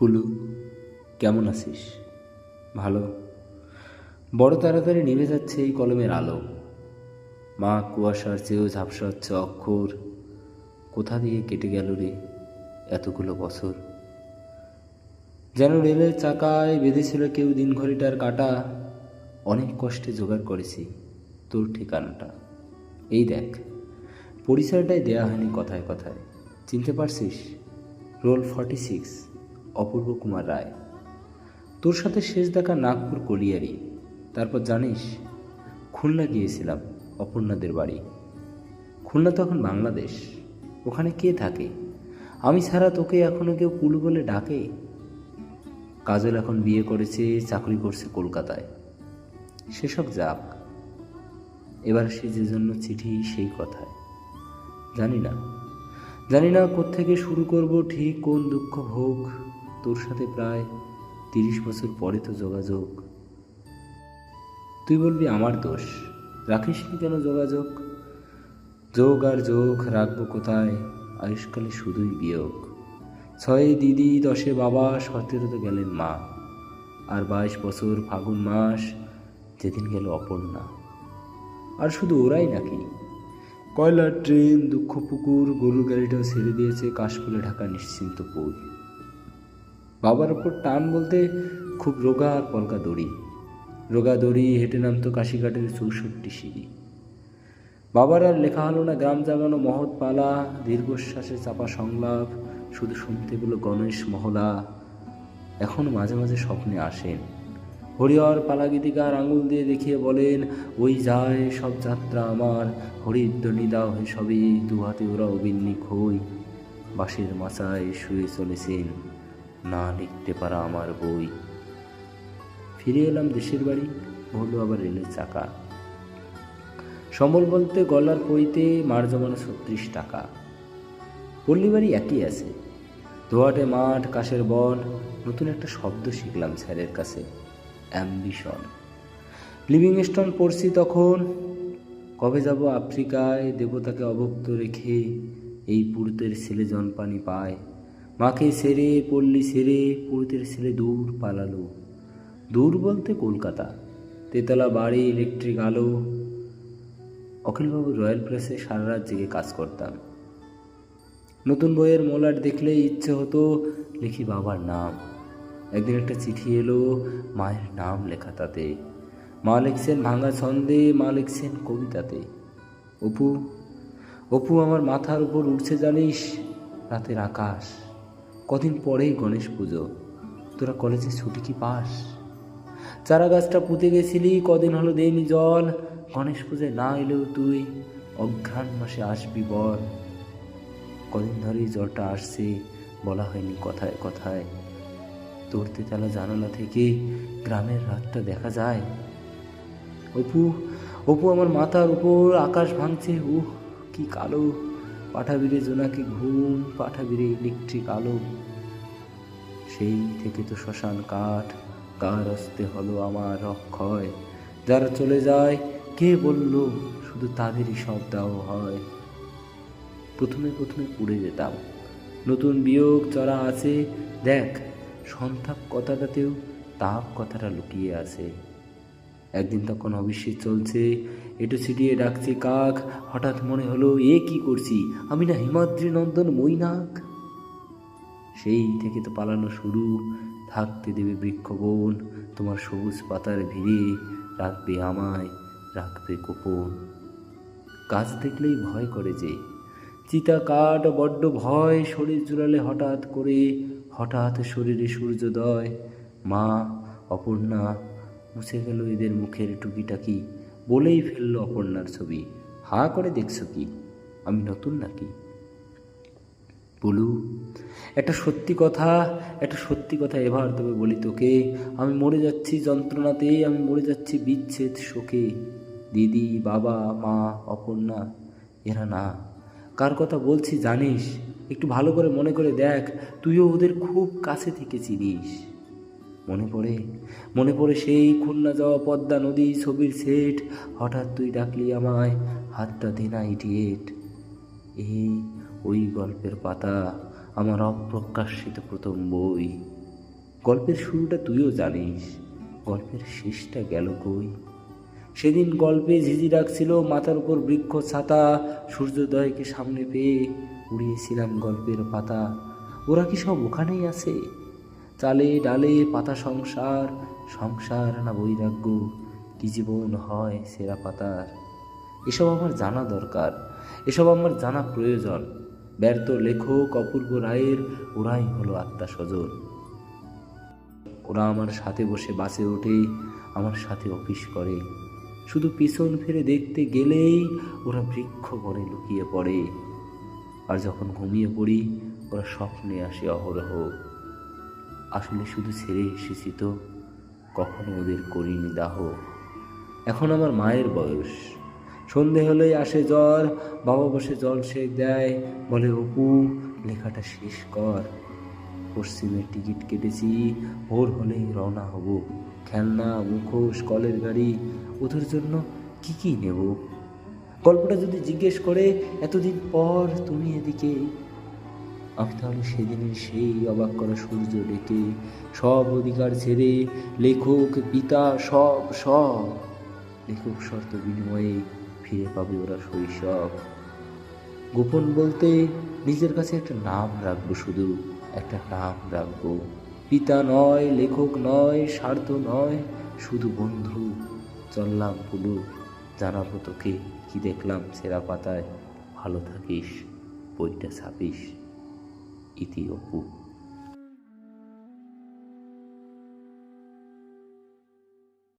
পুলু, কেমন আছিস? ভালো? বড় তাড়াতাড়ি নিভে যাচ্ছে এই কলমের আলো। মা কুয়াশার চেয়েও ঝাপসা হচ্ছে অক্ষর। কোথা দিয়ে কেটে গেল রে এতগুলো বছর? যেন রেলের চাকায় বেঁধেছিল কেউ দিন ঘড়িটার কাটা। অনেক কষ্টে জোগাড় করেছি তোর ঠিকানাটা। এই দেখ, পরিচয়টাই দেয়া হয়নি কথায় কথায়। চিনতে পারছিস? Roll forty six. Apurba Kumar Roy. তোর সাথে শেষ দেখা নাগপুর কলিয়ারি। তারপর জানিস, খুলনা গিয়েছিলাম অপর্ণাদের বাড়ি। খুলনা তখন বাংলাদেশ। ওখানে কে থাকে? আমি ছাড়া তোকে এখনও কেউ পুলু বলে ডাকে? কাজল এখন বিয়ে করেছে, চাকরি করছে কলকাতায়। সেসব যাক। এবার সে যে জন্য চিঠি, সেই কথায়। জানি না। জানি না কোত্থেকে শুরু করব, ঠিক কোন দুঃখ ভোগ। তোর সাথে প্রায় তিরিশ বছর পরে তো যোগাযোগ। তুই বলবি আমার দোষ, রাখিসনি কেন যোগাযোগ? যোগ আর যোগ রাখব কোথায়? আয়ুষ্কালে শুধুই বিয়োগ। ছয়ে দিদি, দশে বাবা সতেরোতে গেলেন মা। আর বাইশ বছর ফাগুন মাস, যেদিন গেল অপর্ণা। আর শুধু ওরাই নাকি? কয়লার ট্রেন, দুঃখ পুকুর, গরুর গাড়িটাও ছেড়ে দিয়েছে, কাশফুলে ঢাকা নিশ্চিন্ত পুর বাবার ওপর টান বলতে খুব রোগা আর পলকা দড়ি। রোগা দড়ি হেঁটে নামতো কাশিঘাটের চৌষট্টি সিঁড়ি। বাবার আর লেখা হলো না গ্রাম জাগানো মহৎ পালা, দীর্ঘশ্বাসে চাপা সংলাপ, শুধু শুনতে গুলো গণেশ মহলা। এখন মাঝে মাঝে স্বপ্নে আসেন। হরিহর পালাগীতিকার আঙুল দিয়ে দেখিয়ে বলেন, ওই যায় সব যাত্রা আমার হরিধ্বনি দাও হে সবই দু হাতে ওরা অবিন্নিক হই, বাঁশের মাচায় শুয়ে চলেছেন। না লিখতে পারা আমার বই। ফিরে এলাম দেশের বাড়ি হলো আবার রেলের চাকা। সম্বল বলতে গলার পইতে মার জমানো ছত্রিশ টাকা। পল্লী বাড়ি একই আছে। দোয়াটে মাঠ, কাশের বন, নতুন একটা শব্দ শিখলাম স্যারের কাছে, অ্যাম্বিশন। লিভিংস্টন পড়ছি তখন, কবে যাব আফ্রিকায়, দেবতাকে অভুক্ত রেখে এই পুরুতের ছেলে জনপানি পায়। মাকে সেরে পল্লী সেরে, পুরুতের ছেলে দূর পালালো। দূর বলতে কলকাতা। তেতলা বাড়ি ইলেকট্রিক আলো। অখিলবাবু রয়্যাল প্রেসে সারা রাত জেগে কাজ করতাম। নতুন বইয়ের মলাট দেখলেই ইচ্ছে হতো লিখি বাবার নাম। একদিন একটা চিঠি এলো মায়ের নাম লেখা তাতে মা লিখছেন ভাঙা ছন্দে, মা লিখছেন কবিতাতে। অপু অপু আমার মাথার উপর উঠছে জানিস? রাতের আকাশ। কদিন পরেই গণেশ পুজো। তোরা কলেজে ছুটি কি পাস? চারা গাছটা পুঁতে গেছিলি, কদিন হলো দেয়নি জল। গণেশ পুজোয় না এলেও তুই অঘ্রাণ মাসে আসবি বল। কদিন ধরেই জলটা আসছে, বলা হয়নি কথায় কথায়। তোর তেতালা জানালা থেকে গ্রামের রাতটা দেখা যায়। অপু অপু আমার মাথার উপর আকাশ ভাঙছে, উহ, কি কালো। পাঠাবিরে জোনাকি ঘুম, পাঠাবিরে ইলেকট্রিক আলো। সেই থেকে তো শ্মশান কাঠ কার হস্তে হলো আমার অক্ষয়। যারা চলে যায়, কে বলল শুধু তাদেরই সব দাও হয়? প্রথমে প্রথমে পুড়ে যেতাম। নতুন বিয়োগ চড়া আছে, দেখ, সন্তাপ কথাটাতেও তাপ কথাটা লুকিয়ে আছে। একদিন তখন অবশ্যই চলছে এটু ছিটিয়ে ডাকছে, কাক, হঠাৎ মনে হলো, এ কি করছি? আমি না হিমাদ্রি নন্দন মৈনাক। সেই থেকে তো পালানো শুরু। থাকতে দেবে বৃক্ষবন তোমার সবুজ পাতার ভিড়ে রাখবে আমায়, রাখবে গোপন। গাছ দেখলেই ভয় করে যে, চিতা কাঠ, বড্ড ভয়, শরীর জুড়ালে হঠাৎ করে, হঠাৎ শরীরে সূর্যোদয়। মা, অপর্ণা মুছে গেল এদের মুখের টুকিটাকি বলেই ফেলল অপর্ণার ছবি। হা করে দেখছ কি? আমি নতুন নাকি? বলু, একটা সত্যি কথা, একটা সত্যি কথা এবার তবে বলি তোকে। আমি মরে যাচ্ছি যন্ত্রণাতে আমি মরে যাচ্ছি বিচ্ছেদ শোকে। দিদি, বাবা, মা, অপর্ণা, এরা না। কার কথা বলছি জানিস? একটু ভালো করে মনে করে দেখ, তুইও ওদের খুব কাছে থেকে চিনিস। মনে পড়ে? মনে পড়ে সেই খুলনা যাওয়া পদ্মা নদী ছবির সেট হঠাৎ তুই ডাকলি আমায়, হাতটা দে না ইডিয়েট এই ওই গল্পের পাতা, আমার অপ্রকাশিত প্রথম বই। গল্পের শুরুটা তুইও জানিস, গল্পের শেষটা গেল কই? সেদিন গল্পে ঝিঝি ডাকছিল, মাথার উপর বৃক্ষ ছাতা, সূর্যোদয়কে সামনে পেয়ে উড়িয়েছিলাম গল্পের পাতা। ওরা কি সব ওখানেই আছে? চালে ডালে পাতা সংসার সংসার না বৈরাগ্য, কি জীবন হয় সেরা পাতার? এসব আমার জানা দরকার, এসব আমার জানা প্রয়োজন। ব্যর্থ লেখক, অপূর্ব রায়ের ওরাই হলো আত্মা স্বজন। ওরা আমার সাথে বসে বাসে ওঠে, আমার সাথে অফিস করে। শুধু পিছন ফিরে দেখতে গেলেই ওরা বৃক্ষ বনে লুকিয়ে পড়ে। আর যখন ঘুমিয়ে পড়ি, ওরা স্বপ্নে আসে অহরহ। আসলে শুধু ছেড়ে এসেছি তো, কখনো ওদের করিনি দাহ। এখন আমার মায়ের বয়স। সন্ধে হলেই আসে জ্বর, বাবা বসে জল সেক দেয়, বলে, অপু, লেখাটা শেষ কর। পশ্চিমের টিকিট কেটেছি, ভোর হলেই রওনা হব। খেলনা, মুখোশ, কলের গাড়ি, ওদের জন্য কি কি নেব? গল্পটা যদি জিজ্ঞেস করে, এতদিন পর তুমি এদিকে আমি তাহলে সেদিনের সেই অবাক করা সূর্য ডেকে সব অধিকার ছেড়ে লেখক, পিতা, সব সব লেখক শর্ত বিনিময়ে ফিরে পাবে ওরা শৈশব। গোপন বলতে নিজের কাছে একটা নাম রাখব শুধু, একটা নাম রাখব। পিতা নয়, লেখক নয়, স্বার্থ নয়, শুধু বন্ধু। চললাম পুলু, জানাব তোকে, কি দেখলাম সেরা পাতায়? ভালো থাকিস, বইটা ছাপিস। ইতি অপু